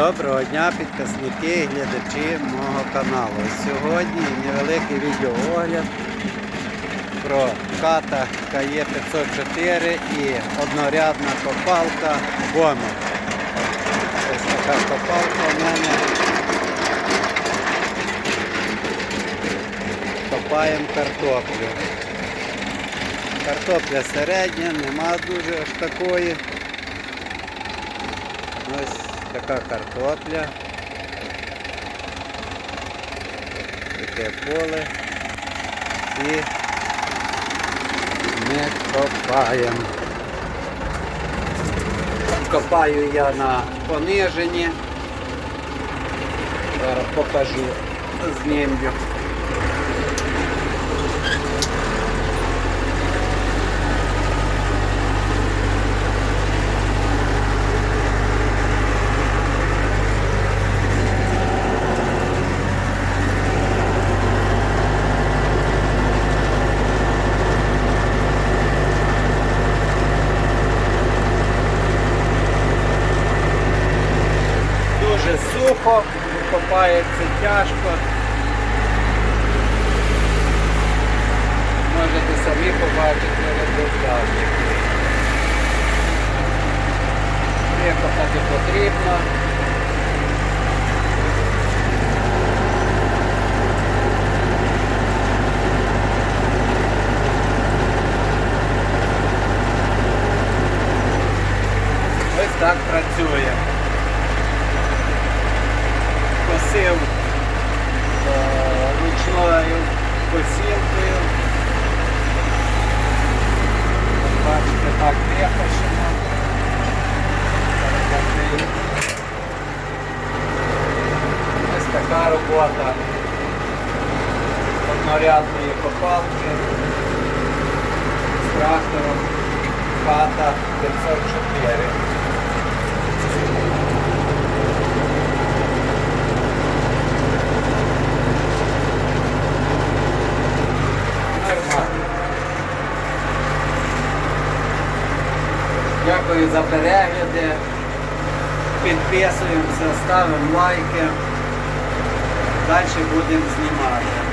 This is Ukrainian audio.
Доброго дня, підписники і глядачі мого каналу. Сьогодні невеликий відеоогляд про ката КЕ504 і однорядна копалка Бомер. Ось така копалка в мене. Копаємо картоплю. Картопля середня, нема дуже аж такої. Ось така картопля. Таке поле. І ми копаємо. Копаю я на пониженні. Зараз покажу знімлю. Дуже сухо, копається тяжко. Можете самі побачити результат. Викопати потрібно. Ось так працює. Косив е, ручною косілкою. Бачите, так випашено. Ось така робота однорядної копалки з трактором хата 504. Дякую за перегляди. Підписуємося, ставимо лайки. Далі будемо знімати.